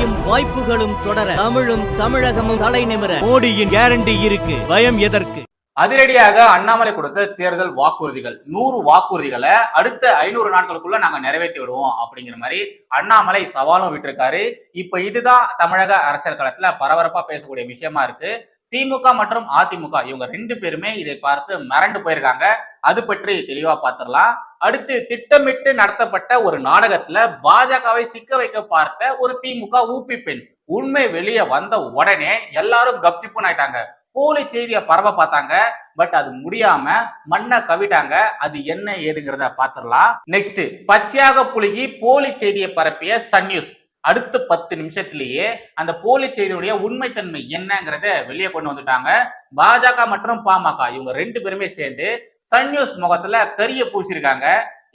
வெற்றியும் வாய்ப்புகளும் தொடர தமிழும் தமிழகமும் தலை நிமிர மோடியின் கேரண்டி இருக்கு. பயம் எதற்கு? அதிரடியாக அண்ணாமலை கொடுத்த தேர்தல் வாக்குறுதிகள். நூறு வாக்குறுதிகளை அடுத்த ஐநூறு நாட்களுக்குள்ள நாங்க நிறைவேற்றி விடுவோம் அப்படிங்கிற மாதிரி அண்ணாமலை சவாலும் விட்டிருக்காரு. இப்ப இதுதான் தமிழக அரசியல் களத்துல பரபரப்பா பேசக்கூடிய விஷயமா இருக்கு. திமுக மற்றும் அதிமுக இவங்க ரெண்டு பேருமே இதை பார்த்து மிரண்டு போயிருக்காங்க. அது பற்றி தெளிவா பார்த்துடலாம் அடுத்து திட்டமிட்டு நடத்தப்பட்ட ஒரு நாடகத்துல பாஜகவை சிக்க வைக்க பார்த்த ஒரு திமுக ஊப்பி பெண். உண்மை வெளியே வந்த உடனே எல்லாரும் கப்சிப்புன்னு ஆயிட்டாங்க. போலி செய்தியை பரவ பார்த்தாங்க. பட் அது முடியாம மண்ணை கவிட்டாங்க. அது என்ன ஏதுங்கிறத பாத்துடலாம் நெக்ஸ்ட் பச்சையாக புழுகி போலி செய்தியை பரப்பிய சன் நியூஸ். அடுத்த பத்து நிமிஷத்திலேயே அந்த போலி செய்தியுடைய உண்மைத்தன்மை என்னங்கிறத வெளியே கொண்டு வந்துட்டாங்க. பாஜக மற்றும் பாமக இவங்க ரெண்டு பேருமே சேர்ந்து சன் நியூஸ் முகத்துல கரிய பூசிருக்காங்க.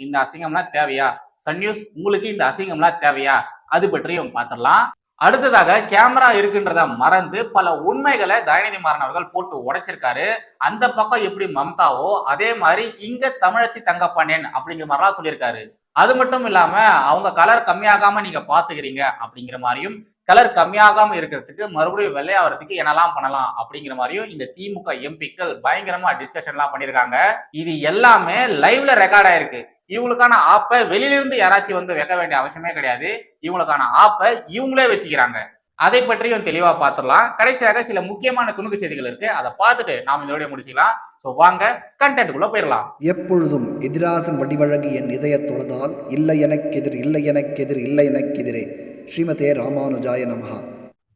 இந்த அசிங்கம்லாம் தேவையா? சன் நியூஸ் உங்களுக்கு இந்த அசிங்கம்லாம் தேவையா? அது பற்றியும் பார்த்துடலாம். அடுத்ததாக கேமரா இருக்குன்றத மறந்து பல உண்மைகளை தயநிதி மாறன் அவர்கள் போட்டு உடைச்சிருக்காரு. அந்த பக்கம் எப்படி மம்தாவோ அதே மாதிரி இங்க தமிழச்சி தங்கப்பாண்டியன் அப்படிங்கிற மாதிரிலாம் சொல்லியிருக்காரு. அது மட்டும் இல்லாம அவங்க கலர் கம்மியாகாம நீங்க பாத்துக்கிறீங்க அப்படிங்கிற மாதிரியும் கலர் கம்மியாகாம இருக்கிறதுக்கு மறுபடியும் வெள்ளையாகிறதுக்கு என்னெல்லாம் பண்ணலாம் அப்படிங்கிற மாதிரியும் இந்த திமுக எம்பிக்கள் பயங்கரமா டிஸ்கஷன்லாம் பண்ணியிருக்காங்க. இது எல்லாமே லைவ்ல ரெக்கார்ட் ஆயிருக்கு. இவங்களுக்கான ஆப்பை வெளியிலிருந்து யாராச்சும் வந்து வைக்க வேண்டிய அவசியமே கிடையாது. இவங்களுக்கான ஆப்பை இவங்களே வச்சுக்கிறாங்க. அதை பற்றியும் தெளிவா பார்த்துடலாம். கடைசியாக சில முக்கியமான துணுக்கு செய்திகள் இருக்கு. அதை பார்த்துட்டு நாம இதோடய முடிச்சுக்கலாம். ஸோ வாங்க கண்டென்ட்டுக்குள்ள போயிடலாம். எப்பொழுதும் எதிராசன் வடிவழகு என் இதயத் தொழுதால் இல்லை எனக்கெதிர் இல்லை எனக்கு எதிர் இல்லை எனக்கு எதிரே. ஸ்ரீமதே ராமானுஜாய நமஹா.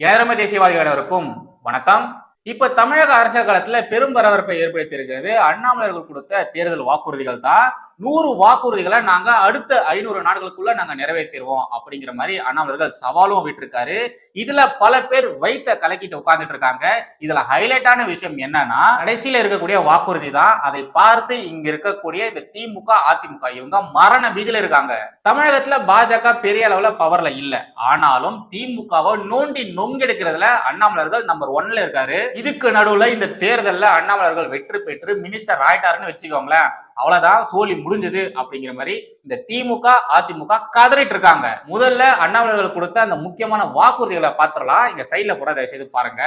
ஏழமை தேசியவாதிகள் அனைவருக்கும் வணக்கம். இப்ப தமிழக அரசியல் காலத்துல பெரும் பரபரப்பை ஏற்படுத்தி இருக்கிறது அண்ணாமலையர்கள் கொடுத்த தேர்தல் வாக்குறுதிகள் தான் நூறு வாக்குறுதிகளை நாங்க அடுத்த ஐநூறு நாடுகளுக்குள்ள நாங்க நிறைவேற்றிடுவோம் அப்படிங்கிற மாதிரி அண்ணாமலர்கள் சவாலும் விட்டுருக்காரு. இதுல பல பேர் வைத்த கலக்கிட்டு உட்கார்ந்துட்டு இருக்காங்க. இதுல ஹைலைட்டான விஷயம் என்னன்னா கடைசியில இருக்கக்கூடிய வாக்குறுதி தான். அதை பார்த்து இங்க இருக்கக்கூடிய இந்த திமுக அதிமுக இவங்க மரண பீதியில இருக்காங்க. தமிழகத்துல பாஜக பெரிய அளவுல பவர்ல இல்ல. ஆனாலும் திமுகவை நோண்டி நொங்கெடுக்கிறதுல அண்ணாமலர்கள் நம்பர் ஒன்ல இருக்காரு. இதுக்கு நடுவுல இந்த தேர்தல்ல அண்ணாமலர்கள் வெற்றி பெற்று மினிஸ்டர் ஆயிட்டாருன்னு வச்சுக்கோங்களேன். அவ்வளவுதான் சோழி முடிஞ்சது அப்படிங்கிற மாதிரி இந்த திமுக அதிமுக கதறிட்டு இருக்காங்க. முதல்ல அண்ணாமலர்கள் கொடுத்த அந்த முக்கியமான வாக்குறுதிகளை பார்த்துடலாம். இங்க சைட்ல கூட தயவு செய்து பாருங்க.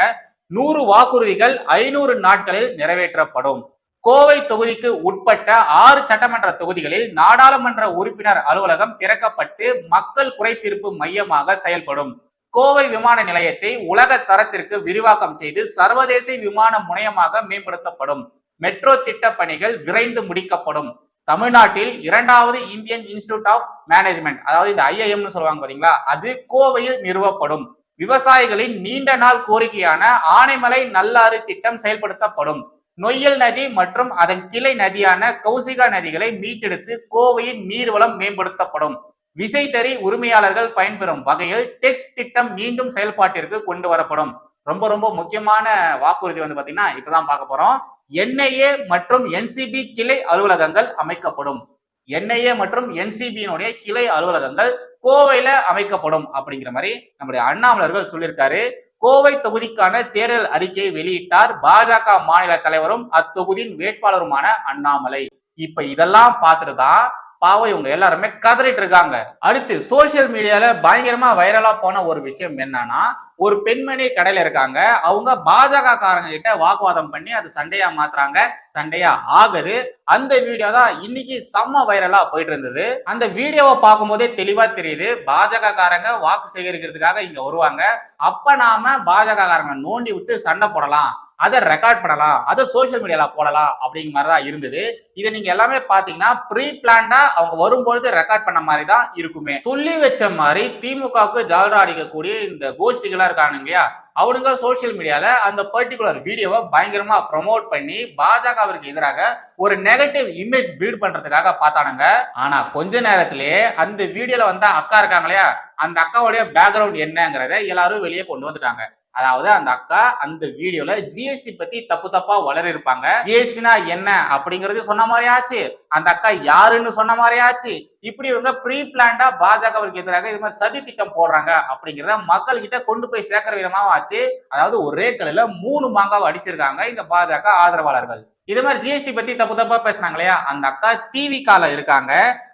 நூறு வாக்குறுதிகள் ஐநூறு நாட்களில் நிறைவேற்றப்படும். கோவை தொகுதிக்கு உட்பட்ட ஆறு சட்டமன்ற தொகுதிகளில் நாடாளுமன்ற உறுப்பினர் அலுவலகம் திறக்கப்பட்டு மக்கள் குறைதீர்ப்பு மையமாக செயல்படும். கோவை விமான நிலையத்தை உலக தரத்திற்கு விரிவாக்கம் செய்து சர்வதேச விமான முனையமாக மேம்படுத்தப்படும். மெட்ரோ திட்ட பணிகள் விரைந்து முடிக்கப்படும். தமிழ்நாட்டில் இரண்டாவது இந்தியன் இன்ஸ்டிடியூட் ஆஃப் மேனேஜ்மெண்ட் அதாவது இந்த ஐஐஎம்னு சொல்லுவாங்க பாத்தீங்களா அது கோவையில் நிறுவப்படும். விவசாயிகளின் நீண்ட நாள் கோரிக்கையான ஆனைமலை நல்லாறு திட்டம் செயல்படுத்தப்படும். நொய்யல் நதி மற்றும் அதன் கிளை நதியான கௌசிகா நதிகளை மீட்டெடுத்து கோவையின் நீர்வளம் மேம்படுத்தப்படும். விசைத்தறி உரிமையாளர்கள் பயன்பெறும் வகையில் டெக்ஸ் திட்டம் மீண்டும் செயல்பாட்டிற்கு கொண்டு வரப்படும். ரொம்ப ரொம்ப முக்கியமான வாக்குறுதி வந்து பாத்தீங்கன்னா இப்பதான் பார்க்க போறோம். என்ஐஏ மற்றும் என்சிபி கிளை அலுவலகங்கள் அமைக்கப்படும். என்ஐஏ மற்றும் என்சிபியினுடைய கிளை அலுவலகங்கள் கோவையில அமைக்கப்படும் அப்படிங்கிற மாதிரி நம்முடைய அண்ணாமலர்கள் சொல்லியிருக்காரு. கோவை தொகுதிக்கான தேர்தல் அறிக்கையை வெளியிட்டார் பாஜக மாநில தலைவரும் அத்தொகுதியின் வேட்பாளருமான அண்ணாமலை. இப்ப இதெல்லாம் பார்த்துட்டு தான் பாவம் இவங்க எல்லாருமே கதறிட்டு இருக்காங்க அடுத்து சோசியல் மீடியால பயங்கரமா வைரலா போன ஒரு விஷயம் என்னன்னா ஒரு பெண்மணி கடையில இருக்காங்க. அவங்க பாஜக காரங்க கிட்ட வாக்குவாதம் பண்ணி அது சண்டையா மாத்துறாங்க. சண்டையா ஆகுது. அந்த வீடியோ தான் இன்னைக்கு செம்ம வைரலா போயிட்டு இருந்தது. அந்த வீடியோவை பார்க்கும் போதே தெளிவா தெரியுது. பாஜக காரங்க வாக்கு சேகரிக்கிறதுக்காக இங்க வருவாங்க. அப்ப நாம பாஜக காரங்க நோண்டி விட்டு சண்டை போடலாம். அதை ரெக்கார்ட் பண்ணலாம் அதை சோசியல் மீடியால போடலாம் அப்படிங்கிற மாதிரி தான் இருந்தது. இதை நீங்க எல்லாமே பாத்தீங்கன்னா ப்ரீ பிளான்டா அவங்க வரும்பொழுது ரெக்கார்ட் பண்ண மாதிரி தான் இருக்குமே. சொல்லி வச்ச மாதிரி திமுகவுக்கு ஜால்ரா அடிக்கக்கூடிய இந்த கோஷ்டிகளா இருக்காங்க இல்லையா? அவனுங்க சோசியல் மீடியால அந்த பர்டிகுலர் வீடியோவை பயங்கரமா ப்ரொமோட் பண்ணி பாஜகவிற்கு எதிராக ஒரு நெகட்டிவ் இமேஜ் பில்ட் பண்றதுக்காக பார்த்தானுங்க. ஆனா கொஞ்ச நேரத்திலேயே அந்த வீடியோல வந்த அக்கா இருக்காங்க இல்லையா? அந்த அக்காவுடைய பேக்ரவுண்ட் என்னங்கிறத எல்லாரும் வெளியே கொண்டு வந்துட்டாங்க. அதாவது அந்த அக்கா அந்த வீடியோல ஜிஎஸ்டி பத்தி தப்பு தப்பா வளர இருப்பாங்க. ஜிஎஸ்டினா என்ன அப்படிங்கறது சொன்ன மாதிரி ஆச்சு. அந்த அக்கா யாருன்னு சொன்ன மாதிரியாச்சு இப்படி இவங்க ப்ரீ பிளான்டா பாஜகவிற்கு எதிராக இது மாதிரி சதி திட்டம் போடுறாங்க அப்படிங்கிறத மக்கள் கிட்ட கொண்டு போய் சேர்க்கிற விதமாக ஆச்சு. அதாவது ஒரே கல்லுல மூணு மாங்காவை அடிச்சிருக்காங்க இந்த பாஜக ஆதரவாளர்கள். இது மாதிரி ஜிஎஸ்டி பத்தி தப்பு தப்பா பேசுனாங்க இல்லையா? அந்த அக்கா டிவி கால இருக்காங்க.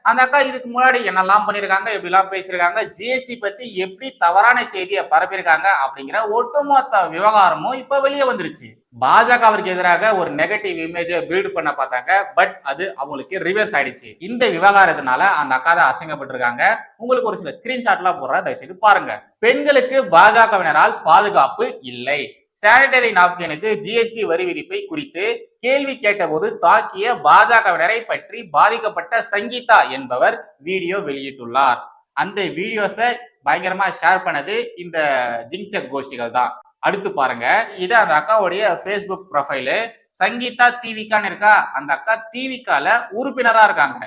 அந்த அக்கா இதுக்கு முன்னாடி என்னெல்லாம் பண்ணிருக்காங்க எப்படிலாம் பேசியிருக்காங்க ஜிஎஸ்டி பத்தி எப்படி தவறான செய்தியை பரப்பியிருக்காங்க அப்படிங்கிற ஒட்டுமொத்த விவகாரமும் இப்ப வெளியே வந்துருச்சு. பாஜகவிற்கு எதிராக ஒரு நெகட்டிவ் இமேஜை பில்டு பண்ண பார்த்தாங்க. பட் அது அவங்களுக்கு ரிவர்ஸ் ஆயிடுச்சு. இந்த விவகாரத்தினால அந்த அக்கா தான் அசிங்கப்பட்டிருக்காங்க. உங்களுக்கு ஒரு சில ஸ்கிரீன்ஷாட்லாம் போடுற தயவுசெய்து பாருங்க. பெண்களுக்கு பாஜகவினரால் பாதுகாப்பு இல்லை. சானிடரி நாப்கினுக்கு ஜிஎஸ்டி வரி விதிப்பை குறித்து கேள்வி கேட்டபோது தாக்கிய பாஜகவினரை பற்றி பாதிக்கப்பட்ட சங்கீதா என்பவர் வீடியோ வெளியிட்டுள்ளார். அந்த வீடியோஸை பயங்கரமா ஷேர் பண்ணது இந்த ஜிங்சக் கோஷ்டிகள் தான் அடுத்து பாருங்க. இது அந்த அக்காவுடைய ஃபேஸ்புக் ப்ரொஃபைலு சங்கீதா டிவிக்கான்னு இருக்கா? அந்த அக்கா டிவிக்கால உறுப்பினரா இருக்காங்க.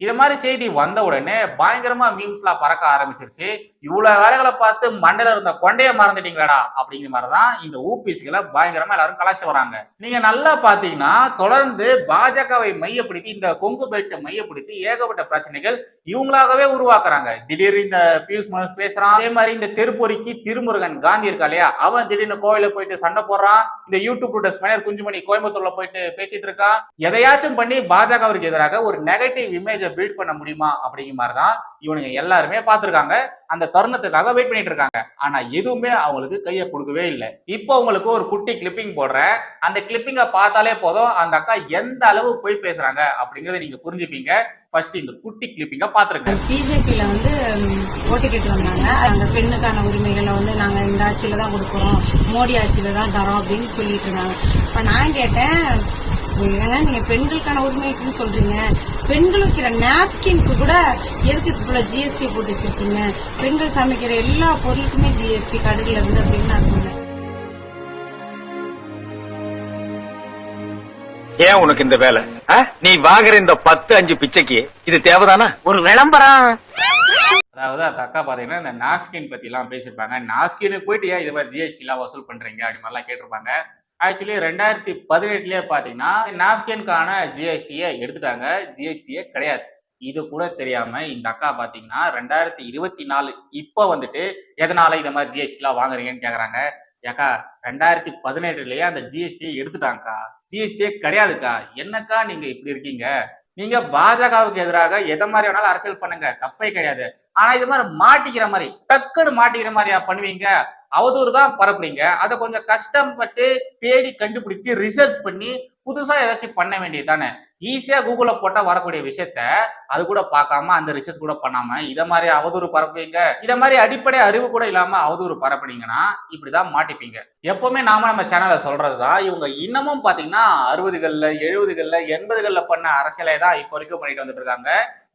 இது மாதிரி செய்தி வந்த உடனே பயங்கரமா மீம்ஸ்லாம் பறக்க ஆரம்பிச்சிருச்சு. இவ்வளவு வேலைகளை பார்த்து மண்டையில இருந்த கொண்டைய மறந்துட்டீங்களாடா அப்படிங்கிற மாதிரிதான் இந்த ஊபிசிகளை பயங்கரமா எல்லாரும் கலாச்சிட்டு வராங்க. நீங்க நல்லா பாத்தீங்கன்னா தொடர்ந்து பாஜகவை மையப்படுத்தி இந்த கொங்கு பெல்ட்டை மையப்படுத்தி ஏகப்பட்ட பிரச்சனைகள் இவங்களாகவே உருவாக்குறாங்க. திடீர்னு இந்த பியூஷ் மனோஜ் பேசுறான். அதே மாதிரி இந்த தெருப்பொறிக்கு திருமுருகன் காந்தி இருக்கா இல்லையா? அவன் திடீர்னு கோவில போயிட்டு சண்டை போடுறான். இந்த யூடியூப் ப்ரொடெஸ்ட் மேனர் குஞ்சுமணி கோயம்புத்தூர்ல போயிட்டு பேசிட்டு இருக்கான். எதையாச்சும் பண்ணி பாஜகவிற்கு எதிராக ஒரு நெகட்டிவ் இமேஜை பில்ட் பண்ண முடியுமா அப்படிங்கிற மாதிரி தான் இவனுங்க எல்லாருமே பார்த்துருக்காங்க. அந்த தருணத்துக்காக வெயிட் பண்ணிட்டு இருக்காங்க ஆனா எதுவுமே அவங்களுக்கு கையை கொடுக்கவே இல்லை. இப்போ உங்களுக்கு ஒரு குட்டி கிளிப்பிங் போடுறேன். அந்த கிளிப்பிங்கை பார்த்தாலே போதும். அந்த அக்கா எந்த அளவு போய் பேசுறாங்க அப்படிங்கறத நீங்க புரிஞ்சுப்பீங்க. ஃபர்ஸ்ட் இந்த குட்டி கிளிப்பிங்க பாத்துருங்க பிஜேபியில வந்து ஓட்டு கேட்டு வந்தாங்க. அந்த பெண்ணுக்கான உரிமைகளை வந்து நாங்க இந்த ஆட்சியில தான் கொடுக்குறோம். மோடி ஆட்சியில தான் தரோம் அப்படின்னு சொல்லிட்டு இருந்தாங்க. இப்ப நான் கேட்டேன் ஏங்க நீங்க பெண்களுக்கான உரிமைக்குன்னு சொல்றீங்க. பெண்கள் வைக்கிற நாப்கின்க்கு கூட எதுக்கு இவ்வளவு ஜிஎஸ்டி போட்டு வச்சிருக்கீங்க? பெண்கள் சமைக்கிற எல்லா பொருளுக்குமே ஜிஎஸ்டி கடையில இருந்து அப்படின்னு நான் சொன்னேன். ஏன் உனக்கு இந்த வேலை? நீ வாங்குற இந்த பத்து அஞ்சு பிச்சைக்கு இது தேவைதானா? ஒரு விளம்பரம். அதாவது அந்த அக்கா பாத்தீங்கன்னா இந்த நாஸ்கின் பத்தி எல்லாம் பேசியிருப்பாங்க நாஸ்கினுக்கு போயிட்டு ஏன் இது மாதிரி ஜிஎஸ்டி எல்லாம் வசூல் பண்றீங்க? அப்படி மாதிரிலாம் கேட்டிருப்பாங்க. ஆக்சுவலி ரெண்டாயிரத்தி பதினெட்டுலேயே பார்த்தீங்கன்னா நாப்கின்கான ஜிஎஸ்டியை எடுத்துட்டாங்க. ஜிஎஸ்டியே கிடையாது. இது கூட தெரியாம இந்த அக்கா பாத்தீங்கன்னா ரெண்டாயிரத்தி இருபத்தி நாலு இப்போ வந்துட்டு எதனால இந்த மாதிரி ஜிஎஸ்டி எல்லாம் வாங்குறீங்கன்னு கேக்குறாங்க? ஏக்கா ரெண்டாயிரத்தி பதினெட்டுலயே அந்த ஜிஎஸ்டியை எடுத்துட்டாங்கக்கா. ஜிஎஸ்டியே கிடையாதுக்கா. என்னக்கா நீங்க இப்படி இருக்கீங்க? நீங்க பாஜகவுக்கு எதிராக எதை மாதிரி வேணாலும் அரசியல் பண்ணுங்க. தப்பே கிடையாது. ஆனா இது மாதிரி மாட்டிக்கிற மாதிரி டக்குன்னு மாட்டிக்கிற மாதிரியா பண்ணுவீங்க? அவதூறு தான் பரப்புறீங்க. அதை கொஞ்சம் கஷ்டப்பட்டு தேடி கண்டுபிடிச்சு ரிசர்ச் பண்ணி புதுசா ஏதாச்சும் பண்ண வேண்டியது தானே ஈஸியா கூகுள போட்டா வரக்கூடிய விஷயத்த அது கூட பார்க்காம அந்த ரிசர்ச் கூட பண்ணாம இத மாதிரி அவதூறு பரப்புவீங்க. இத மாதிரி அடிப்படை அறிவு கூட இல்லாம அவதூறு பரப்புனீங்கன்னா இப்படிதான் மாட்டிப்பீங்க. எப்பவுமே நாம நம்ம சேனல்ல சொல்றதுதான். இவங்க இன்னமும் பாத்தீங்கன்னா அறுபதுகள்ல எழுபதுகள்ல எண்பதுகள்ல பண்ண அரசியலை தான் இப்போ வரைக்கும் பண்ணிட்டு வந்துட்டு இருக்காங்க.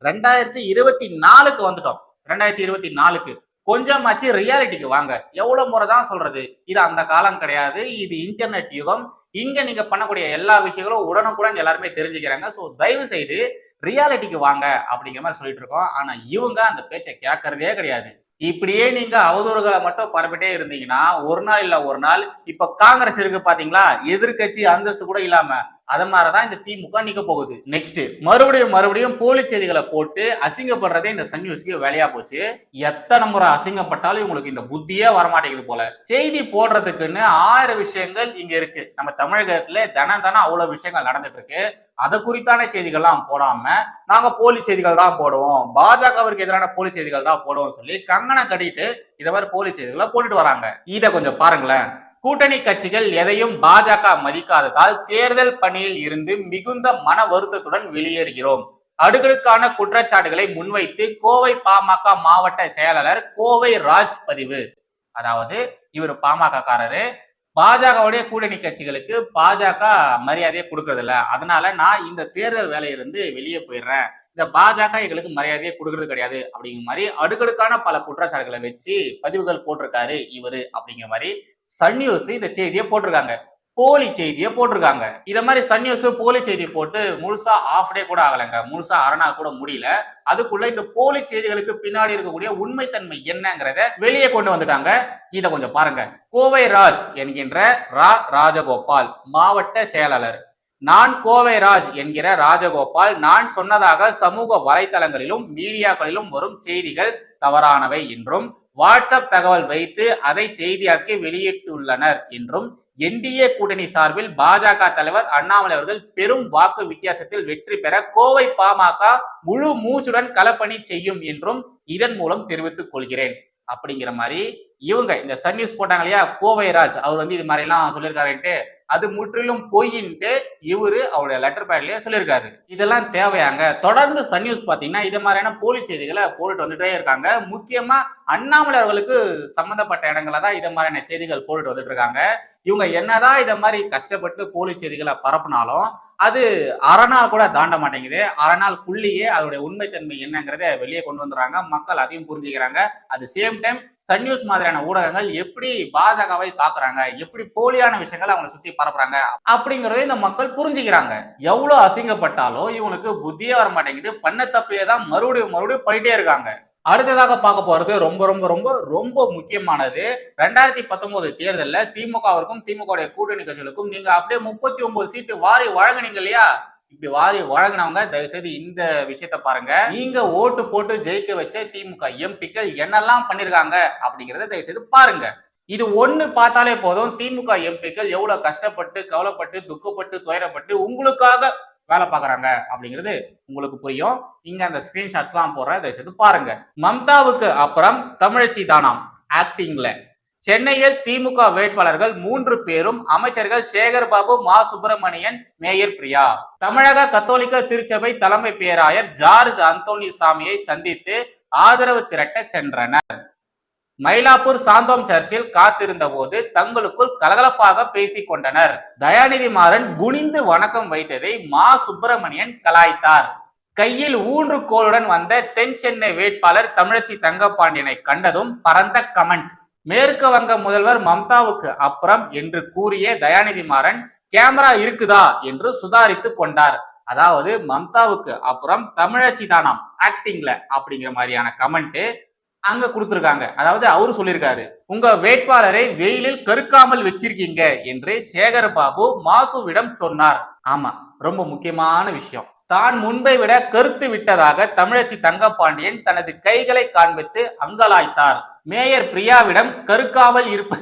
ரெண்டாயிரத்தி இருபத்தி நாலுக்கு வந்துட்டோம். ரெண்டாயிரத்தி இருபத்தி நாலுக்கு. கொஞ்சமாச்சு ரியாலிட்டிக்கு வாங்க. எவ்வளவு முறை தான் சொல்றது? இது அந்த காலம் கிடையாது. இது இன்டர்நெட் யுகம். இங்க நீங்க பண்ணக்கூடிய எல்லா விஷயங்களும் உடனுக்குடன் எல்லாருமே தெரிஞ்சுக்கிறாங்க. ஸோ தயவு செய்து ரியாலிட்டிக்கு வாங்க அப்படிங்கிற மாதிரி சொல்லிட்டு இருக்கோம். ஆனா இவங்க அந்த பேச்சை கேட்கறதே கிடையாது. இப்படியே நீங்க அவதூறுகளை மட்டும் பரப்பிட்டே இருந்தீங்கன்னா ஒரு நாள் இல்ல ஒரு நாள் இப்ப காங்கிரஸ் இருக்கு பாத்தீங்களா? எதிர்க்கட்சி அந்தஸ்து கூட இல்லாம. அதை மாதிரிதான் இந்த திமுக நிக்க போகுது. நெக்ஸ்ட் மறுபடியும் மறுபடியும் போலி செய்திகளை போட்டு அசிங்கப்படுறதே இந்த சன் நியூஸ்க்கு வேலையா போச்சு. எத்தனை முறை அசிங்கப்பட்டாலும் இவங்களுக்கு இந்த புத்தியே வரமாட்டேங்குது போல. செய்தி போடுறதுக்குன்னு ஆயிரம் விஷயங்கள் இங்க இருக்கு. நம்ம தமிழகத்துல தினம் தினம் அவ்வளவு விஷயங்கள் நடந்துட்டு இருக்கு. அதை குறித்தான செய்திகள்லாம் போடாம நாங்க போலி செய்திகள் தான் போடுவோம். பாஜகவிற்கு எதிரான போலி செய்திகள் தான் போடுவோம் சொல்லி கங்கணம் கட்டிட்டு இதை மாதிரி போலி செய்திகளை போட்டுட்டு வராங்க. இதை கொஞ்சம் பாருங்களேன். கூட்டணி கட்சிகள் எதையும் பாஜக மதிக்காததால் தேர்தல் பணியில் இருந்து மிகுந்த மன வருத்தத்துடன் வெளியேறுகிறோம். அடுக்கடுக்கான குற்றச்சாட்டுகளை முன்வைத்து கோவை பாமக மாவட்ட செயலாளர் கோவை ராஜ் பதிவு. அதாவது இவர் பாமக காரரு பாஜகவுடைய கூட்டணி கட்சிகளுக்கு பாஜக மரியாதையை கொடுக்கறது இல்ல அதனால நான் இந்த தேர்தல் வேலையிலிருந்து வெளியே போயிடுறேன். இந்த பாஜக எங்களுக்கு மரியாதையை கொடுக்கறது கிடையாது. அப்படிங்கிற மாதிரி அடுக்கடுக்கான பல குற்றச்சாட்டுகளை வச்சு பதிவுகள் போட்டிருக்காரு இவரு அப்படிங்கிற மாதிரி சன் நியூஸ் இந்த செய்தியை போட்டிருக்காங்க. போலி செய்தியை போட்டிருக்காங்க. இதை மாதிரி சன் நியூஸ் போலி செய்தி போட்டு முழுசா ஆஃப் டே கூட ஆகலைங்க. முழுசா அரணா கூட முடியல. அதுக்குள்ள இந்த போலி செய்திகளுக்கு பின்னாடி இருக்கக்கூடிய உண்மைத்தன்மை என்னங்கிறத வெளியே கொண்டு வந்துட்டாங்க. இதை கொஞ்சம் பாருங்க. கோவை ராஜ் என்கின்ற ரா ராஜகோபால் மாவட்ட செயலாளர். நான் கோவைராஜ் என்கிற ராஜகோபால் நான் சொன்னதாக சமூக வலைதளங்களிலும் மீடியாக்களிலும் வரும் செய்திகள் தவறானவை என்றும் வாட்ஸ்அப் தகவல் வைத்து அதை செய்தியாக்கி வெளியிட்டுள்ளனர் என்றும் என்டிஏ கூட்டணி சார்பில் பாஜக தலைவர் அண்ணாமலை அவர்கள் பெரும் வாக்கு வித்தியாசத்தில் வெற்றி பெற கோவை பாமக முழு மூச்சுடன் களப்பணி செய்யும் என்றும் இதன் மூலம் தெரிவித்துக் கொள்கிறேன். அப்படிங்கிற மாதிரி இவங்க இந்த சன் நியூஸ் போட்டாங்க இல்லையா? கோவைராஜ் அவர் வந்து இது மாதிரி எல்லாம் சொல்லியிருக்காருன்ட்டு அது முற்றிலும் பொய்ன்ட்டு இவரு அவருடைய லெட்டர் பேட்லயே சொல்லியிருக்காரு. இதெல்லாம் தேவையாங்க. தொடர்ந்து சன் நியூஸ் பாத்தீங்கன்னா இது மாதிரியான போலி செய்திகளை போட்டுட்டு வந்துட்டே இருக்காங்க. முக்கியமா அண்ணாமலை அவர்களுக்கு சம்பந்தப்பட்ட இடங்கள தான் இதை மாதிரியான செய்திகள் போட்டுட்டு வந்துட்டு இருக்காங்க. இவங்க என்னதான் இதை மாதிரி கஷ்டப்பட்டு போலி செய்திகளை பரப்புனாலும் அது அறநாள் கூட தாண்ட மாட்டேங்குது. அறநாளுக்குள்ளேயே அதோடைய உண்மைத்தன்மை என்னங்கிறத வெளியே கொண்டு வந்துடுறாங்க. மக்கள் அதையும் புரிஞ்சுக்கிறாங்க. அது சேம் டைம் சன் நியூஸ் மாதிரியான ஊடகங்கள் எப்படி பாஜகவை தாக்குறாங்க எப்படி போலியான விஷயங்களை அவங்களை சுத்தி பரப்புறாங்க அப்படிங்கறத இந்த மக்கள் புரிஞ்சுக்கிறாங்க. எவ்வளவு அசிங்கப்பட்டாலும் இவங்களுக்கு புத்தியே வர மாட்டேங்குது பண்ண தப்பையே தான் மறுபடியும் மறுபடியும் பண்ணிட்டே இருக்காங்க. அடுத்ததாக பார்க்க போறது ரொம்ப ரொம்ப ரொம்ப ரொம்ப முக்கியமானது. ரெண்டாயிரத்தி பத்தொன்பது தேர்தலில் திமுகவிற்கும் திமுக கூட்டணி கட்சிகளுக்கும் நீங்க அப்படியே முப்பத்தி ஒன்பது சீட்டு வாரி வழங்கினீங்க இல்லையா? இப்படி வாரி வழங்கினவங்க தயவுசெய்து இந்த விஷயத்த பாருங்க. நீங்க ஓட்டு போட்டு ஜெயிக்க வச்ச திமுக எம்பிக்கள் என்னெல்லாம் பண்ணிருக்காங்க அப்படிங்கறத தயவுசெய்து பாருங்க. இது ஒண்ணு பார்த்தாலே போதும் திமுக எம்பிக்கள் எவ்வளவு கஷ்டப்பட்டு கவலைப்பட்டு துக்கப்பட்டு துயரப்பட்டு உங்களுக்காக வேலை பார்க்கறாங்க அப்படிங்கிறது உங்களுக்கு புரியும். இங்க அந்த ஸ்கிரீன்ஷாட்ஸ்லாம் போடுற போடுறேன் பாருங்க. மம்தாவுக்கு அப்புறம் தமிழச்சி தானாம் ஆக்டிங்ல சென்னையில் திமுக வேட்பாளர்கள் மூன்று பேரும் அமைச்சர்கள் சேகர் பாபு மா. சுப்பிரமணியன் மேயர் பிரியா. தமிழக கத்தோலிக்க திருச்சபை தலைமை பேராயர் ஜார்ஜ் அந்தோனி சாமியை சந்தித்து ஆதரவு திரட்ட சென்றனர். மயிலாப்பூர் சாந்தோம் சர்ச்சில் காத்திருந்த போது தங்களுக்குள் கலகலப்பாக பேசிக் கொண்டனர். தயாநிதி மாறன் குனிந்து வணக்கம் வைத்ததை மா சுப்பிரமணியன் கலாய்த்தார். கையில் ஊன்று கோளுடன் வந்த தென் சென்னை வேட்பாளர் தமிழச்சி தங்கப்பாண்டியனை கண்டதும் பரந்த கமெண்ட். மேற்கு வங்க முதல்வர் மம்தாவுக்கு அப்புறம் என்று கூறிய தயாநிதி மாறன் கேமரா இருக்குதா? என்று சுதாரித்து கொண்டார். அதாவது மம்தாவுக்கு அப்புறம் தமிழச்சி தானாம் ஆக்டிங்ல அப்படிங்கிற மாதிரியான கமெண்ட் அங்க கொடுத்திருக்காங்க. அதாவது அவரு சொல்லியிருக்காரு உங்க வேட்பாளரை வெயிலில் கருக்காமல் வச்சிருக்கீங்க என்று சேகர் பாபு மாசுவிடம் சொன்னார். ஆமா ரொம்ப முக்கியமான விஷயம். தான் முன்பை விட கருத்து விட்டதாக தமிழச்சி தங்கப்பாண்டியன் தனது கைகளை காண்பித்து அங்கலாய்த்தார். மேயர் பிரியாவிடம் கருக்காமல் இருப்ப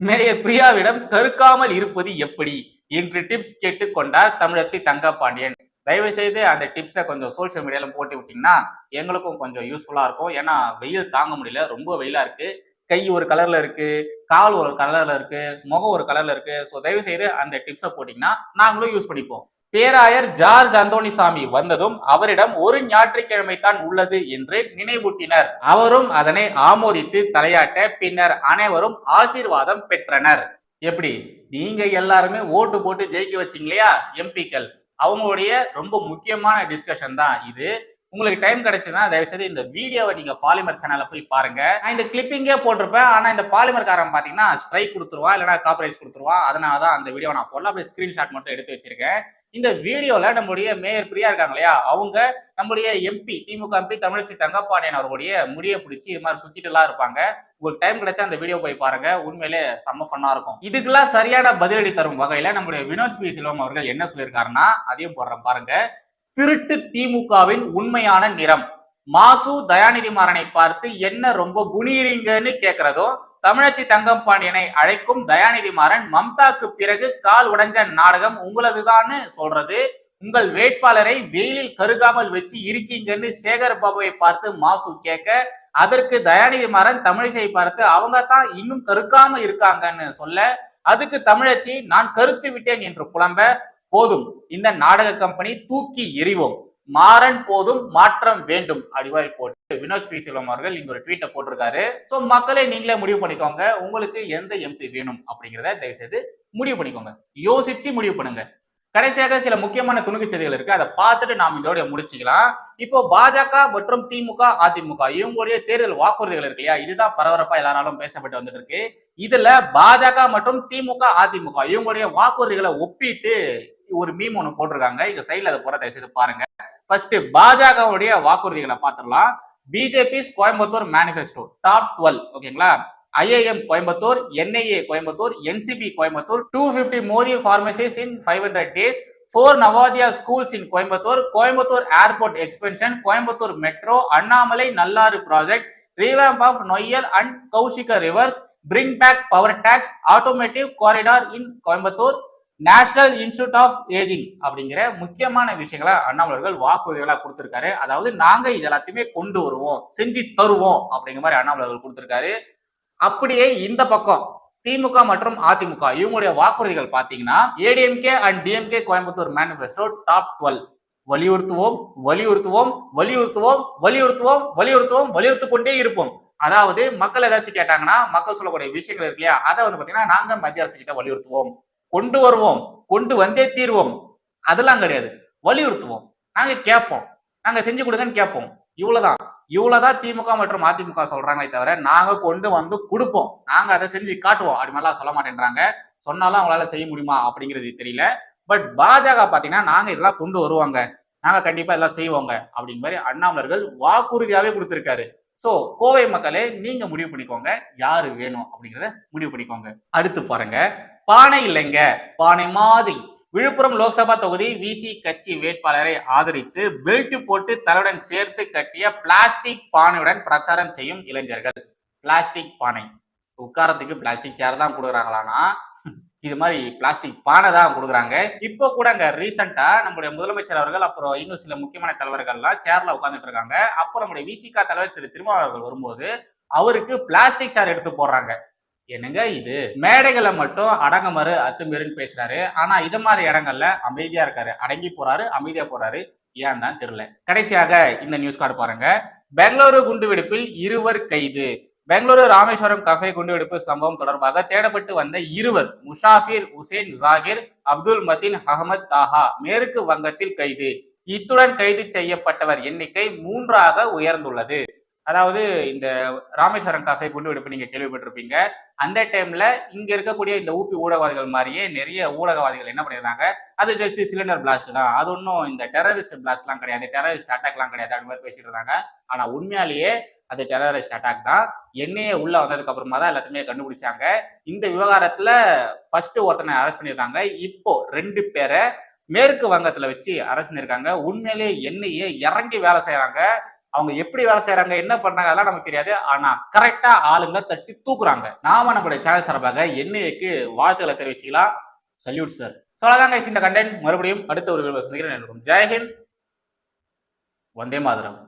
மேயர் பிரியாவிடம் கருக்காமல் இருப்பது எப்படி? என்று டிப்ஸ் கேட்டுக்கொண்டார் தமிழச்சி தங்கப்பாண்டியன். தயவு செய்து அந்த டிப்ஸை கொஞ்சம் சோஷியல் மீடியாவில் போட்டு விட்டீங்கன்னா எங்களுக்கும் கொஞ்சம் யூஸ்ஃபுல்லாக இருக்கும். ஏன்னா வெயில் தாங்க முடியல. ரொம்ப வெயிலாக இருக்குது கை ஒரு கலரில் இருக்குது கால் ஒரு கலரில் இருக்குது முகம் ஒரு கலரில் இருக்குது ஸோ தயவு செய்து அந்த டிப்ஸை போட்டிங்கன்னா நாங்களும் யூஸ் பண்ணிப்போம். பேராயர் ஜார்ஜ் அந்தோனிசாமி வந்ததும் அவரிடம் ஒரு ஞாயிற்றுக்கிழமை தான் உள்ளது என்று நினைவூட்டினர். அவரும் அதனை ஆமோதித்து தலையாட்ட பின்னர் அனைவரும் ஆசீர்வாதம் பெற்றனர். எப்படி? நீங்க எல்லாருமே ஓட்டு போட்டு ஜெயிக்க வச்சீங்க இல்லையா எம்பிக்கள்? அவங்களுடைய ரொம்ப முக்கியமான டிஸ்கஷன் தான் இது. உங்களுக்கு டைம் கிடைச்சதுன்னா தயவுசெய்து இந்த வீடியோவை நீங்க பாலிமர் சேனல்ல போய் பாருங்க. நான் இந்த கிளிப்பிங்கே போட்டிருப்பேன். ஆனா இந்த பாலிமர் காரன் பாத்தீங்கன்னா ஸ்ட்ரைக் கொடுத்துருவா இல்லைன்னா காப்பரைஸ் கொடுத்துருவா. அதனால தான் அந்த வீடியோ நான் போடல. அப்படியே ஸ்கிரீன்ஷாட் மட்டும் எடுத்து வச்சிருக்கேன். இந்த வீடியோல நம்முடைய மேயர் பிரியா இருக்காங்க இல்லையா? அவங்க நம்முடைய எம்பி திமுக எம்பி தமிழச்சி தங்கப்பாண்டியன் அவர்களுடைய முடியை பிடிச்சி இது மாதிரி சுத்திட்டு எல்லாம் இருப்பாங்க. உங்களுக்கு டைம் கிடைச்சா அந்த வீடியோ போய் பாருங்க. உண்மையிலே செம்ம ஃபன்னா இருக்கும். இதுக்கெல்லாம் சரியான பதிலடி தரும் வகையில நம்முடைய வினோத் பி செல்வம் அவர்கள் என்ன சொல்லியிருக்காருன்னா அதையும் போடுறேன் பாருங்க. திருட்டு திமுகவின் உண்மையான நிறம். மாசு தயாநிதி மாறனை பார்த்து என்ன ரொம்ப குனியிறீங்கன்னு கேட்கறதும் தமிழச்சி தங்கம் பாண்டியனை அழைக்கும் தயாநிதி மாறன் மம்தாக்கு பிறகு கால் உடைஞ்ச நாடகம் உங்களதுதான்னு சொல்றது. உங்கள் வேட்பாளரை வெயிலில் கருகாமல் வச்சு இருக்கீங்கன்னு சேகர் பாபுவை பார்த்து மாசு கேட்க அதற்கு தயாநிதி மாறன் தமிழிசை பார்த்து அவங்க தான் இன்னும் கருக்காம இருக்காங்கன்னு சொல்ல அதுக்கு தமிழச்சி நான் கருத்து விட்டேன் என்று புலம்ப போதும் இந்த நாடக கம்பெனி தூக்கி எறிவோம். மாறன் போதும் மாற்றம் வேண்டும். அடிவாய் போட்டு வினோத் பி செல்வம் அவர்கள் இங்க ஒரு ட்வீட்டை போட்டிருக்காரு. ஸோ மக்களே நீங்களே முடிவு பண்ணிக்கோங்க. உங்களுக்கு எந்த எம்பி வேணும் அப்படிங்கிறத தயவு செய்து முடிவு பண்ணிக்கோங்க. யோசிச்சு முடிவு பண்ணுங்க. கடைசியாக சில முக்கியமான துணுக்கு செய்திகள் இருக்கு. அதை பார்த்துட்டு நாம் இதோட முடிச்சுக்கலாம். இப்போ பாஜக மற்றும் திமுக அதிமுக இவங்களுடைய தேர்தல் வாக்குறுதிகள் இருக்கு இல்லையா? இதுதான் பரபரப்பா எல்லாராலும் பேசப்பட்டு வந்துட்டு இருக்கு இதுல பாஜக மற்றும் திமுக அதிமுக இவங்களுடைய வாக்குறுதிகளை ஒப்பிட்டு ஒரு மீம் ஒன்று போட்டிருக்காங்க. இங்க சைட்ல அதை போற தயவு செய்து பாருங்க. ஃபர்ஸ்ட் பாஜகவுடைய வாக்குறுதிகளை பார்த்துடலாம். BJP Coimbatore manifesto top twelve ஓகேங்களா? IIM Coimbatore NIA Coimbatore NCB Coimbatore two fifty Modi pharmacies in five hundred days four Navodaya schools in Coimbatore Coimbatore airport expansion Coimbatore metro Anamalai Nallar project revamp of Noyyal and Kaushika rivers bring back power tex automotive corridor in Coimbatore national institute of ageing அப்படிங்கிற முக்கியமான விஷயங்களை அண்ணாமலர்கள் வாக்குறுதிகளாக கொடுத்துருக்காரு. அதாவது நாங்க இது எல்லாத்தையுமே கொண்டு வருவோம் செஞ்சு தருவோம் அப்படிங்கிற மாதிரி அண்ணாமலர்கள் கொடுத்துருக்காரு. அப்படியே இந்த பக்கம் திமுக மற்றும் அதிமுக இவங்களுடைய வாக்குறுதிகள் பாத்தீங்கன்னா ADMK and DMK Coimbatore manifesto top twelve வலியுறுத்துவோம் வலியுறுத்துவோம் வலியுறுத்துவோம் வலியுறுத்துவோம் வலியுறுத்துவோம் வலியுறுத்து கொண்டே இருப்போம். அதாவது மக்கள் ஏதாச்சும் கேட்டாங்கன்னா மக்கள் சொல்லக்கூடிய விஷயங்கள் இருக்கு இல்லையா? அதை வந்து பாத்தீங்கன்னா நாங்க மத்திய அரசு கிட்ட வலியுறுத்துவோம். கொண்டு வருவோம் கொண்டு வந்தே தீர்வோம். அதெல்லாம் கிடையாது. வலியுறுத்துவோம். நாங்க கேட்போம். நாங்க செஞ்சு கொடுங்கன்னு கேட்போம். இவ்வளவுதான். இவ்வளவுதான் திமுக மற்றும் அதிமுக சொல்றாங்களே தவிர நாங்க கொண்டு வந்து கொடுப்போம். நாங்க அதை செஞ்சு காட்டுவோம். அப்படி மாதிரிலாம் சொல்ல மாட்டேன்றாங்க. சொன்னாலும் அவங்களால செய்ய முடியுமா அப்படிங்கிறது தெரியல. பட் பாஜக பாத்தீங்கன்னா நாங்க இதெல்லாம் கொண்டு வருவாங்க. நாங்க கண்டிப்பா இதெல்லாம் செய்வோங்க. அப்படிங்கிற மாதிரி அண்ணாமலர்கள் வாக்குறுதியாவே கொடுத்திருக்காரு. சோ கோவை மக்களே நீங்க முடிவு பண்ணிக்கோங்க. யாரு வேணும் அப்படிங்கறத முடிவு பண்ணிக்கோங்க. அடுத்து பாருங்க. பானை இல்லைங்க. பானை மாதிரி. விழுப்புரம் லோக்சபா தொகுதி விசி கட்சி வேட்பாளரை ஆதரித்து பெல்ட் போட்டு தலையுடன் சேர்த்து கட்டிய பிளாஸ்டிக் பானையுடன் பிரச்சாரம் செய்யும் இளைஞர்கள். பிளாஸ்டிக் பானை. உட்காரத்துக்கு பிளாஸ்டிக் சேர் தான் கொடுக்குறாங்களான்னா இது மாதிரி பிளாஸ்டிக் பானை தான் கொடுக்குறாங்க. இப்போ கூட அங்க ரீசெண்டா நம்முடைய முதலமைச்சர் அவர்கள் அப்புறம் இன்னும் சில முக்கியமான தலைவர்கள்லாம் சேர்ல உட்காந்துட்டு இருக்காங்க. அப்புறம் நம்முடைய விசிகா தலைவர் திரு திருமாவளவன் வரும்போது அவருக்கு பிளாஸ்டிக் சேர் எடுத்து போடுறாங்க. என்னங்க இது? மேடைகளை மட்டும் அடங்கமறு அத்துமீறுன்னு பேசுறாரு. ஆனா இது மாதிரி இடங்கள்ல அமைதியா இருக்காரு. அடங்கி போறாரு அமைதியா போறாரு. ஏன் தான் தெரியல. கடைசியாக இந்த நியூஸ் கார்டு பாருங்க. பெங்களூரு குண்டுவெடிப்பில் இருவர் கைது. பெங்களூரு ராமேஸ்வரம் கஃபே குண்டுவெடிப்பு சம்பவம் தொடர்பாக தேடப்பட்டு வந்த இருவர் முஷாஃபிர் உசேன் ஜாகிர் அப்துல் மதீன் அகமத் தாஹா மேற்கு வங்கத்தில் கைது. இத்துடன் கைது செய்யப்பட்டவர் எண்ணிக்கை மூன்றாக உயர்ந்துள்ளது. அதாவது இந்த ராமேஸ்வரம் குண்டு வெடிப்பு நீங்க கேள்விப்பட்டிருப்பீங்க. அந்த டைம்ல இங்க இருக்கக்கூடிய இந்த ஊபி ஊடகவாதிகள் மாதிரியே நிறைய ஊடகவாதிகள் என்ன பண்ணிருந்தாங்க? அது ஜஸ்ட் சிலிண்டர் பிளாஸ்ட் தான். அது ஒன்றும் இந்த டெரரிஸ்ட் பிளாஸ்ட்லாம் கிடையாது. டெரரிஸ்ட் அட்டாக்லாம் கிடையாது. அப்படி மாதிரி பேசிட்டு இருந்தாங்க. ஆனா உண்மையாலேயே அது டெரரிஸ்ட் அட்டாக் தான். எண்ணெயே உள்ள வந்ததுக்கு அப்புறமா தான் எல்லாத்தையுமே கண்டுபிடிச்சாங்க. இந்த விவகாரத்துல ஃபர்ஸ்ட் ஒருத்தனை அரெஸ்ட் பண்ணியிருந்தாங்க இப்போ ரெண்டு பேரை மேற்கு வங்கத்துல வச்சு அரெஸ்ட் பண்ணியிருக்காங்க. உண்மையிலேயே என்னையே இறங்கி வேலை செய்யறாங்க அவங்க எப்படி வேலை செய்யறாங்க என்ன பண்றாங்க அதெல்லாம் நமக்கு தெரியாது. ஆனா கரெக்டா ஆளுங்களை தட்டி தூக்குறாங்க. நாம நம்மளுடைய சேனல் சார்பாக என்ஐஏக்கு வாழ்த்துக்களை தெரிவிச்சுக்கலாம்? சல்யூட் சார் சொல்லதாங்க இந்த கண்டென்ட் மறுபடியும் அடுத்த ஒரு சந்திக்கிறேன். ஜெயஹிந்த் வந்தே மாதரம்.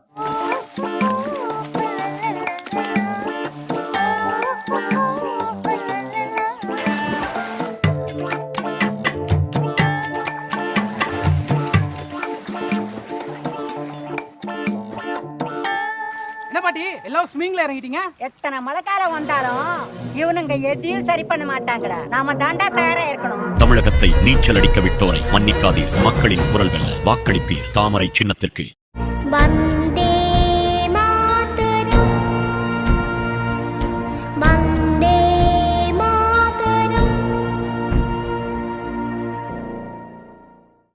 எல்லாம் ஸ்விமிங்ல இறங்கிட்டீங்க? எத்தனை மழைக்காலம் வந்தாலும் இவனுங்க எதையும் சரி பண்ண மாட்டாங்கடா. நாம தாண்டா தயாரா இருக்கணும். தமிழகத்தை நீச்சல் அடிக்க விட்டோரை மன்னிக்காதீர். மக்களின் குரல் வெல்ல வாக்களிப்பீர். தாமரை சின்னத்திற்கு. வந்த